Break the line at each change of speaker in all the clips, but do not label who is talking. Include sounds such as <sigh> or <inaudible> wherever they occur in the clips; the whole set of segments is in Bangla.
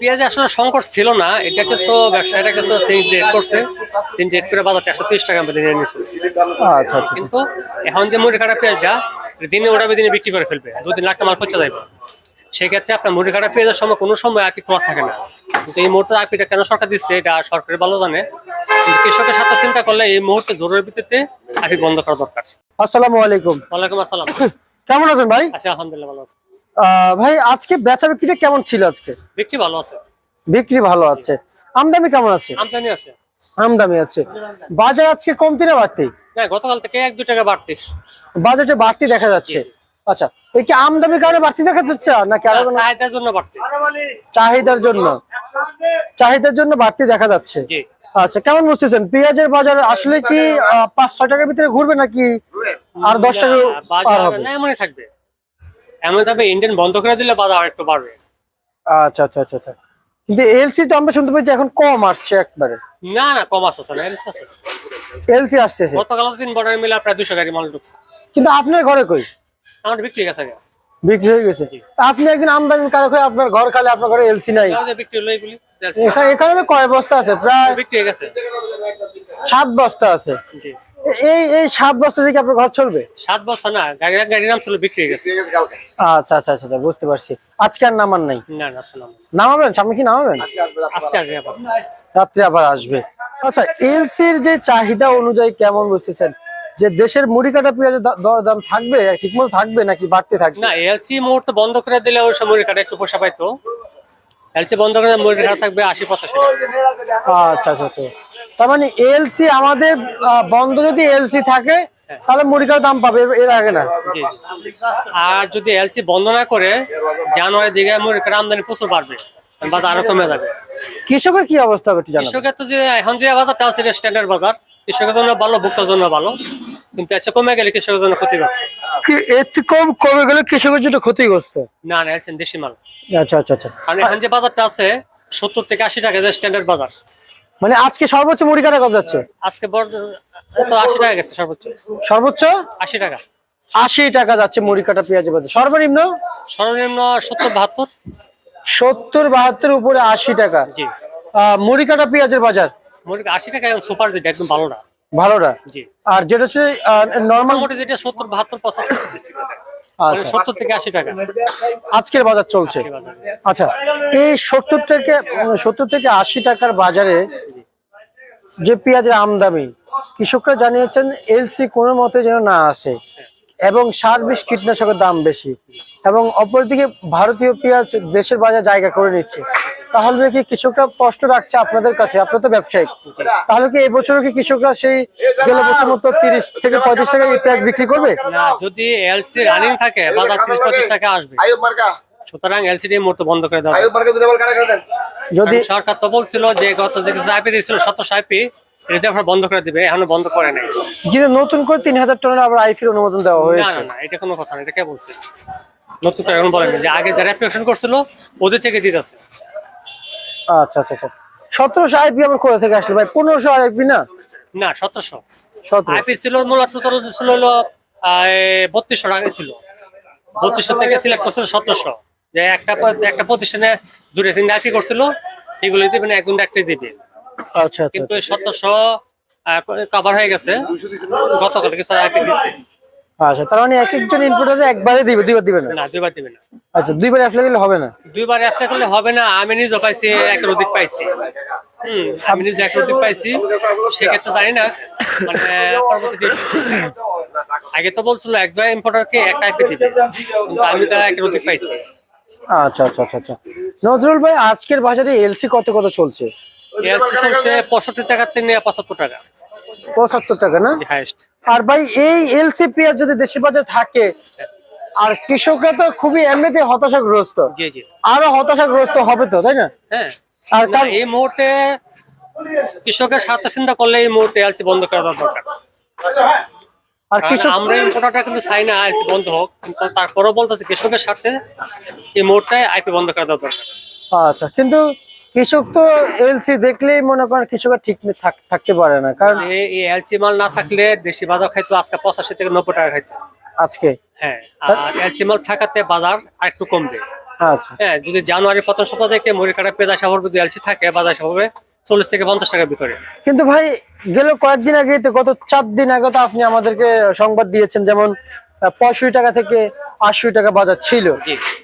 পেঁয়াজ আসলে সংকট ছিল না এটা কিছু ব্যবসায়ীরা কিছু সিন্ডিকেট করছে। সিন্ডিকেট করে বাজারটা একশো তিরিশ টাকা নিয়ে নিয়েছিল
আচ্ছা আচ্ছা
কিন্তু এখন যে মুড়ি কাটা পেঁয়াজটা দিনে ওড়াবে দিনে বিক্রি করে ফেলবে। লাখ মাল পচে যাবে সেক্ষেত্রে আপনার মুড়ি কাটা পেঁয়াজের সময় কোনো সময় থাকে না। কিন্তু এই মুহূর্তে আইপিটা কেন সরকার দিচ্ছে এটা সরকারের ভালো জানে। কৃষকের সাথে চিন্তা করলে এই মুহূর্তে জরুরি ভিত্তিতে আইপি বন্ধ করা দরকার।
আসসালামু আলাইকুম।
ওয়ালাইকুম আসসালাম। <coughs>
কেমন আছেন ভাই?
আচ্ছা আলহামদুলিল্লাহ ভালো আছে।
ভাই আজকে বেচা বিক্রিটা কেমন ছিল আজকে?
বিক্রি ভালো আছে।
বিক্রি ভালো আছে। আমদানি কেমন আছে?
আমদানি আছে।
আমদানি আছে। বাজার আজকে কমতি না বাড়তি?
না গতকাল থেকে এক দু টাকা বাড়তি।
বাজারটা বাড়তি দেখা যাচ্ছে। আচ্ছা এই কি আমদানির কারণে বাড়তি দেখা যাচ্ছে নাকি আরও
চাহিদার জন্য বাড়তি।
চাহিদার জন্য। চাহিদার জন্য বাড়তি দেখা যাচ্ছে।
জি।
আচ্ছা কেমন বুঝতেছেন? পেঁয়াজের বাজার আসলে কি পাঁচ ছয় টাকার ভিতরে ঘুরবে নাকি আর দশ টাকা
এমনই থাকবে। এমন থাকবে ইন্ডিয়ান বন্ধ করে দিলে বাজার আর একটু বাড়বে।
আচ্ছা আচ্ছা আচ্ছা আচ্ছা। কিন্তু এলসি তো আমরা শুনতে পেয়েছি এখন কম আসছে একবারে।
না না কম আসছে না এলসি আসছে।
এলসি আসতেছে।
গতকাল দিন বর্ডার মিলে প্রায় দুশো গাড়ি মাল ঢুকছে।
কিন্তু আপনার ঘরে কই?
আমার বিক্রি গেছে।
বিক্রি হয়ে গেছে? আপনি একজন আমদানি কারক হয়ে আপনার ঘর খালি আপনার ঘরে এলসি নাই।
বিক্রি হলো এগুলি
এখানে কয় বস্তা আছে? প্রায়
বিক্রি হয়ে গেছে।
সাত বস্তা আছে।
জি।
এই এই সাত বস্তা থেকে আপনার ঘর চলবে?
সাত বস্তা না গাড়ি গাড়ির নাম ছিল বিক্রি গেছে।
আচ্ছা আচ্ছা আচ্ছা আচ্ছা, বুঝতে পারছি। আজকে আর নামান নাই?
না না
নামাবেন? সামনে কি নামাবেন?
আজকে আসবে আবার।
রাত্রে আবার আসবে। আচ্ছা এলসির যে চাহিদা অনুযায়ী কেমন বুঝতেছেন? যে দেশের মুড়ি কাটা পেঁয়াজের দা- দর দাম থাকবে ঠিকমতো থাকবে নাকি বাড়তে থাকবে?
না এলসি মুহূর্ত বন্ধ করে দিলে ওই মুড়ি কাটা একটু পয়সা পাইতো। এলসি বন্ধ করে থাকবে আশি পঁচাশি
আচ্ছা আচ্ছা আচ্ছা। তার মানে এলসি আমাদের বন্ধ যদি এলসি থাকে তাহলে মুড়ি কাটার দাম পাবে এর- আগে না?
আর যদি এলসি বন্ধ না করে জানুয়ারির দিকে মুড়ি কাটা আমদানি প্রচুর বাড়বে বাজার আরও কমে যাবে।
কৃষকের কি অবস্থা হবে
কৃষকের তো যে এখন যে বাজারটা আছে স্ট্যান্ডার্ড বাজার। কৃষকের জন্য ভালো ভোক্তার জন্য ভালো। কিন্তু এসে কমে গেলে কৃষকের জন্য ক্ষতিগ্রস্ত।
এর কম কমে গেলে কৃষকের জন্য ক্ষতিগ্রস্ত?
না না দেশি মাল।
আচ্ছা আচ্ছা আচ্ছা।
কারণ এখন যে বাজারটা আছে সত্তর থেকে আশি টাকা যে স্ট্যান্ডার্ড বাজার।
মানে আজকে সর্বোচ্চ মুড়ি কাটা কত যাচ্ছে?
আজকে আশি টাকা গেছে সর্বোচ্চ।
সর্বোচ্চ?
আশি টাকা।
আশি টাকা যাচ্ছে মুড়ি কাটা পেঁয়াজের বাজার। সর্বনিম্ন?
সর্বনিম্ন সত্তর বাহাত্তর।
সত্তর বাহাত্তর উপরে আশি টাকা।
জি।
মুড়ি কাটা পেঁয়াজের বাজার?
মুরগি আশি টাকা সুপার যেটা একদম ভালো ভালোটা।
ভালোটা?
জি।
আর যেটা হচ্ছে নর্মাল
মোটামুটি যেটা সত্তর বাহাত্তর পঁচাত্তর। সত্তর থেকে আশি টাকা।
আজকের বাজার চলছে। আচ্ছা এই সত্তর থেকে সত্তর থেকে আশি টাকার বাজারে যে পেঁয়াজের আমদানি কৃষকরা জানিয়েছেন এলসি কোনো মতে যেন না আসে এবং সার বিষ কীটনাশকের দাম বেশি এবং অপরদিকে ভারতীয় পেঁয়াজ দেশের বাজার জায়গা করে নিচ্ছে। তাহলে কি কৃষকরা কষ্ট রাখছে আপনাদের কাছে আপনার তো ব্যবসায়িক। তাহলে কি এবছরও কি কৃষকরা সেই গেল বছর মতো তিরিশ থেকে পঁয়ত্রিশ টাকা পেঁয়াজ বিক্রি করবে?
যদি এলসি রানিং থাকে বাজার ত্রিশ পঁচিশ টাকা আসবে। সুতরাং এলসিডি মুহূর্তে বন্ধ করে দেওয়া
আয়ুব মার্কা দুটো বল কাটা করে দেন।
যদি
সরকার তো বলছিল যে গত যে আইপি দিয়েছিল সত্তর আইপি এটা আপনার বন্ধ করে দিবে এখনও বন্ধ করে নাই।
কিন্তু নতুন করে তিন হাজার টনের আবার আইফির অনুমোদন দেওয়া
না
হয়েছে।
না না এটা কোনো কথা না এটা কে বলছে? নতুন করে এখন বলেনি যে আগে যারা অ্যাপ্লিকেশন করছিল ওদের থেকে দিতেছে।
আচ্ছা আচ্ছা আচ্ছা। সতেরোশো আইপি আমার কোথা থেকে আসলো ভাই? পনেরোশো আইপি না?
না সতেরোশো।
সতেরো
আইপি ছিল মূলত ছিল হলো বত্রিশশো টাকা ছিল। বত্রিশশো থেকে সিলেক্ট করছিল সতেরোশো। যে একটা একটা প্রতিষ্ঠানে দুটো তিনটে আইপি করছিল সেগুলো দিবে না একদম একটাই দিবে।
আচ্ছা আচ্ছা।
কিন্তু সতেরোশো কভার হয়ে গেছে। গতকাল কিছু আইপি দিচ্ছে
আচ্ছা তার মানে এক একজন ইনপুটার একবারে দিবে দুইবার দিবে না?
না দুইবার দিবে না।
আচ্ছা দুইবার অ্যাপ্লাই করলে হবে না?
দুইবার অ্যাপ্লাই করলে হবে না আমি নিজেও পাইছি একের অধিক পাইছি। হম আমি নিজে একের অধিক পাইছি সেক্ষেত্রে জানি না মানে আগে তো বলছিল একজন ইম্পোর্টারকে একটা আইপি দিবে কিন্তু আমি তো একের অধিক পাইছি।
আচ্ছা আচ্ছা আচ্ছা আচ্ছা। নজরুল ভাই আজকের বাজারে এলসি কত কত চলছে?
এলসি চলছে পঁয়ষট্টি টাকার থেকে পঁচাত্তর টাকা।
পঁচাত্তর টাকা না? আর ভাই এই এলসি পেঁয়াজ যদি দেশের বাজারে থাকে আর কৃষকরা তো খুবই এমনিতে হতাশাগ্রস্ত।
জি জি।
আরও হতাশাগ্রস্ত হবে তো তাই না?
হ্যাঁ।
আর
এই মুহূর্তে কৃষকের স্বার্থ চিন্তা করলে এই মুহূর্তে এলসি বন্ধ করা দরকার।
আর কৃষক
আমরা ইম্পোর্টারটা কিন্তু চাই না এলসি বন্ধ হোক কিন্তু তারপরেও বলতেছে কৃষকের স্বার্থে এই মুহূর্তে আইপি বন্ধ করা দরকার।
আচ্ছা কিন্তু কৃষক তো এলসি দেখলেই মনে করেন কৃষকের ঠিক থাক- থাকতে পারে না কারণ
এই এলসি মাল না থাকলে দেশি বাজার খাইতো আজকে পঁচাশি থেকে নব্বই টাকা খাইতো।
আজকে?
হ্যাঁ আর এলসি মাল থাকাতে বাজার আর একটু কমবে।
আচ্ছা।
হ্যাঁ যদি জানুয়ারি প্রথম সপ্তাহ থেকে মুড়ি কাটা পেঁয়াজ আসা পড়বে এলসি থাকে বাজার আসা পড়বে চল্লিশ থেকে পঞ্চাশ টাকার ভিতরে।
কিন্তু ভাই গেল কয়েকদিন আগে তো গত চার দিন আগে তো আপনি আমাদেরকে সংবাদ দিয়েছেন যেমন পঁয়ষট্টি টাকা থেকে আশি টাকা বাজার ছিল।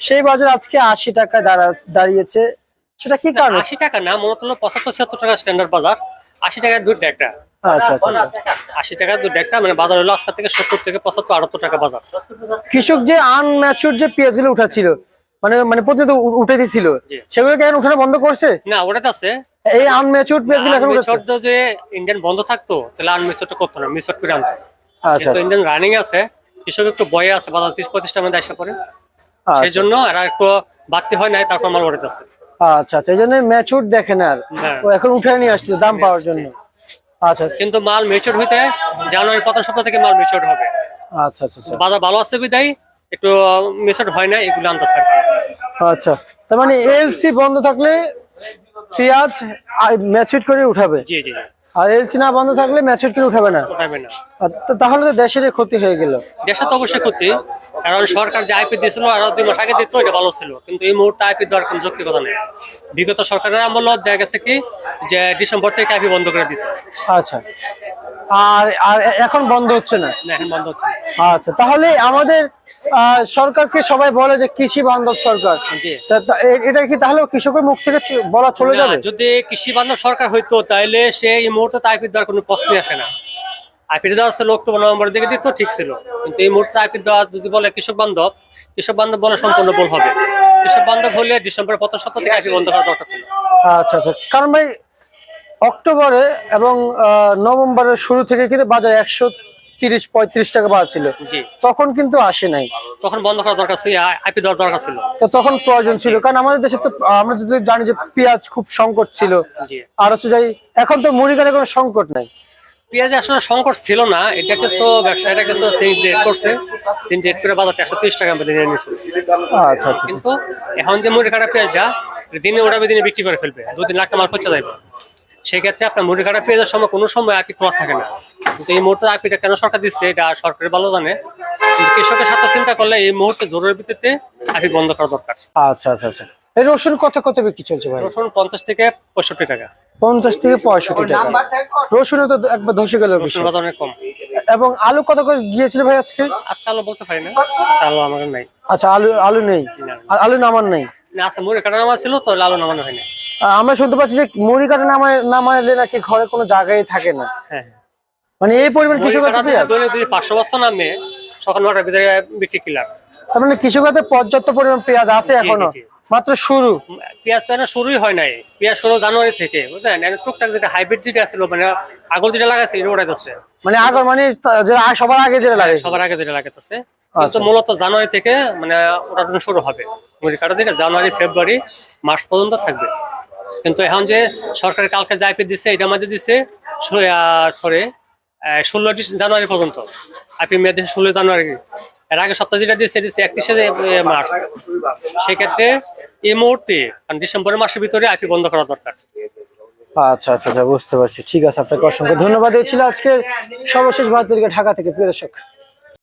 সেই বাজার আজকে আশি টাকা দাঁড়া- দাঁড়িয়েছে। সেটা কি কারণে?
আশি টাকা না মূলত পঁচাত্তর ছিয়াত্তর টাকা স্ট্যান্ডার্ড বাজার। আশি টাকার দুধ একটা।
আচ্ছা আচ্ছা আচ্ছা।
আশি দুধ একটা মানে বাজার হলো আজকে থেকে সত্তর থেকে পঁচাত্তর আটাত্তর টাকা বাজার।
কৃষক যে আনম্যাচুর যে পেঁয়াজগুলো মানে মানে প্রতিনিয়ত উঠে দিছিল উঠানো বন্ধ করছে?
না ওটাতে আছে।
এই আনম্যাচুর পেঁয়াজগুলো এখন
যে ইন্ডিয়ান বন্ধ থাকতো তাহলে করতো না করে আনতো।
আচ্ছা
ইন্ডিয়ান রানিং আছে কৃষক একটু বয়ে আছে বাজার ত্রিশ পঁয়ত্রিশটা মধ্যে আসা পরে সেই জন্য এরা একটু বাড়তি হয় নাই তারপর মাল ওঠাতে আছে
আচ্ছা আচ্ছা এই জন্য ম্যাচুর দেখেন আর।
হ্যাঁ।
ও এখন উঠে নিয়ে আসছে দাম পাওয়ার জন্য। আচ্ছা
কিন্তু মাল ম্যাচুর হইতে জানুয়ারি প্রথম সপ্তাহ থেকে মাল ম্যাচুর হবে।
আচ্ছা আচ্ছা আচ্ছা।
বাজার ভালো আছে বিদায় একটু ম্যাচুর হয় না এগুলো আনতেছে
আচ্ছা তার মানে এলসি বন্ধ থাকলে পেঁয়াজ ম্যাচুর করে উঠাবে।
জি জি।
আর এলসি না বন্ধ থাকলে ম্যাচুর করে উঠাবে না।
উঠাবে না।
তাহলে তো দেশের ক্ষতি হয়ে গেল।
দেশে তো অবশ্যই ক্ষতি। কারণ সরকার যে আইপি দিয়েছিল আরও দুই মাস আগে দিত এটা ভালো ছিল। কিন্তু এই মুহূর্তে আইপি দেওয়ার কোনো যৌক্তিকতা নেই। বিগত সরকারের আমল দেখা গেছে কি যে ডিসেম্বর থেকে আইপি বন্ধ করে দিত।
আচ্ছা। আর আর এখন বন্ধ হচ্ছে না?
এখন বন্ধ হচ্ছে।
আচ্ছা তাহলে আমাদের সরকারকে সবাই বলে যে কৃষি বান্ধব সরকার। এটা কি তাহলে কৃষকের মুখ থেকে বলা চলে যাবে?
যদি কৃষি বান্ধব সরকার হইতো তাহলে সে এই মুহূর্তে আইপি দেওয়ার কোনো প্রশ্নই আসে না। আইপি দেওয়া ছিল অক্টোবর, নভেম্বরের দিকে দিত ঠিক ছিল। কিন্তু এই মুহূর্তে আইপি দেওয়া যদি বলে কৃষক বান্ধব কৃষক বান্ধব বলে সম্পূর্ণ ভুল হবে। কৃষক বান্ধব হলে ডিসেম্বরের প্রথম সপ্তাহ থেকে আইপি বন্ধ করা দরকার ছিল।
আচ্ছা আচ্ছা। কারণ ভাই, অক্টোবরে এবং নভেম্বরের শুরু থেকে কিন্তু বাজার একশো তিরিশ পঁয়ত্রিশ টাকা বাজার ছিল। তখন কিন্তু আসে নাই।
তখন বন্ধ করা দরকার ছিল আইপি দেওয়ার দরকার ছিল।
তো তখন প্রয়োজন ছিল কারণ আমাদের দেশে তো আমরা যদি জানি যে পেঁয়াজ খুব সংকট ছিল আর হচ্ছে যাই এখন তো মুড়িগানে কোনো সংকট নাই।
পেঁয়াজ আসলে সংকট ছিল না এটা কিছু ব্যবসায়ীরা কিছু সিন্ডিকেট করছে। সিন্ডিকেট করে বাজারটা একশো তিরিশ টাকা নিয়ে নিয়েছিল
আচ্ছা আচ্ছা
কিন্তু এখন যে মুড়ি কাটা পেঁয়াজটা দিনে ওঠাবে দিনে বিক্রি করে ফেলবে দুদিন লাখটা মাল পচে যাবে সেক্ষেত্রে আপনার মুড়ি কাটা পেঁয়াজের সময় কোনো সময় আইপি খোলা থাকে না। কিন্তু এই মুহূর্তে আইপিটা কেন সরকার দিচ্ছে এটা সরকারের ভালো জানে। কৃষকের সাথে চিন্তা করলে এই মুহূর্তে জরুরি ভিত্তিতে আইপি বন্ধ করা দরকার।
আচ্ছা আচ্ছা আচ্ছা। রসুন কত কত বিক্রি চলছে ভাই?
রসুন পঞ্চাশ থেকে পঁয়ষট্টি টাকা।
পঞ্চাশ থেকে পঁয়ষট্টি টাকা। রসুন তো একবার ধসে গেল
রসুন বাজার অনেক কম।
এবং আলু কত করে গিয়েছিল ভাই আজকে?
আজকে আলু বলতে পারি না। আজকে আলো আমাদের নাই।
আচ্ছা আলু আলু নেই। আর আলু নামান নেই।
না আজকে মুড়ি কাটা নামা ছিল তো নামানো
আমরা শুনতে পাচ্ছি যে মুড়ি কাটা নামায় নামালে নাকি ঘরে কোনো জায়গায় থাকে না।
হ্যাঁ
মানে এই পরিমাণ
দৈনিক যদি পাঁচশো বস্তা নামে সকাল নটার ভিতরে বিক্রি
তার মানে কৃষকাতে পর্যাপ্ত পরিমাণ পেঁয়াজ আছে
এখনও।
মাত্র শুরু।
পেঁয়াজ তো শুরুই হয় নাই। পেঁয়াজ শুরু জানুয়ারি থেকে বুঝলেন? টুকটাক যেটা হাইব্রিড যেটা ছিল মানে আগল যেটা লাগাচ্ছে এটা ওটাই যাচ্ছে
মানে আগর মানে যেটা সবার আগে যেটা লাগে
সবার আগে যেটা
আচ্ছা।
কিন্তু মূলত জানুয়ারি থেকে মানে ওটা শুরু হবে। কাটা যেটা জানুয়ারি ফেব্রুয়ারি মার্চ পর্যন্ত থাকবে। কিন্তু এখন যে সরকার কালকে যে আইপি দিচ্ছে এটা মধ্যে দিচ্ছে সরি ষোলো জানুয়ারি পর্যন্ত। আইপি মেয়ে দিচ্ছে ষোলো জানুয়ারি। এর আগে সপ্তাহ যেটা দিচ্ছে দিচ্ছে একত্রিশে মার্চ। সেক্ষেত্রে এই মুহূর্তে ডিসেম্বরের মাসের ভিতরে আইপি বন্ধ করা দরকার।
আচ্ছা আচ্ছা আচ্ছা বুঝতে পারছি। ঠিক আছে, আপনাকে অসংখ্য ধন্যবাদ। এই ছিল আজকের সর্বশেষ ভারতীয় ঢাকা থেকে। প্রিয় দর্শক